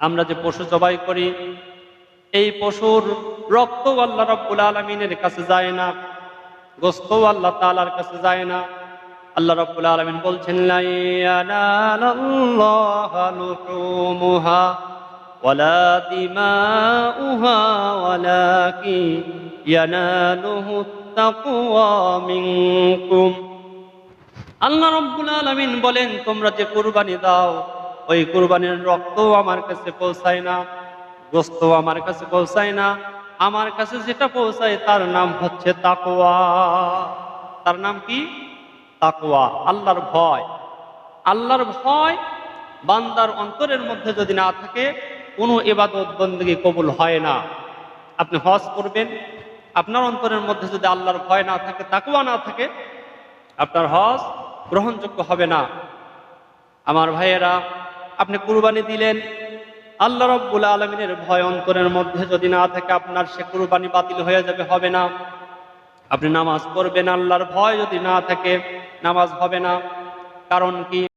আমরা যে পশু জবাই করি, এই পশুর রক্ত আল্লাহ রব্বুল আলমিনের কাছে যায় না, গোস্ত আল্লাহ তালার কাছে যায় না। আল্লাহ রব্বুল আলমিন বলছেন "লা ইয়ানালাল্লাহা লুহুমুহা, ওয়ালা দিমাউহা, ওয়ালাকিন ইয়ানালুহু তাকওয়া মিনকুম। আল্লাহ রব্বুল আলমিন বলেন, তোমরা যে কুরবানি দাও ওই কুরবানির রক্ত আমার কাছে পৌঁছায় না গোস্ত আমার কাছে পৌঁছায় না। আমার কাছে যেটা পৌঁছায় তার নাম হচ্ছে তাকওয়া। তার নাম কি? তাকওয়া, আল্লাহর ভয়। আল্লাহর ভয় বান্দার অন্তরের মধ্যে যদি না থাকে, কোনো এবাদত বন্দী কবুল হয় না। আপনি হজ করবেন, আপনার অন্তরের মধ্যে যদি আল্লাহর ভয় না থাকে তাকুয়া না থাকে, আপনার হজ গ্রহণযোগ্য হবে না। আমার ভাইয়েরা আপনি কুরবানি দিলেন, আল্লাহ রব্বুল আলমিনের ভয় অন্তরের মধ্যে যদি না থাকে আপনার সে কুরবানি বাতিল হয়ে যাবে, হবে না। আপনি নামাজ পড়বেন, আল্লাহর ভয় যদি না থাকে, নামাজ হবে না। কারণ কি?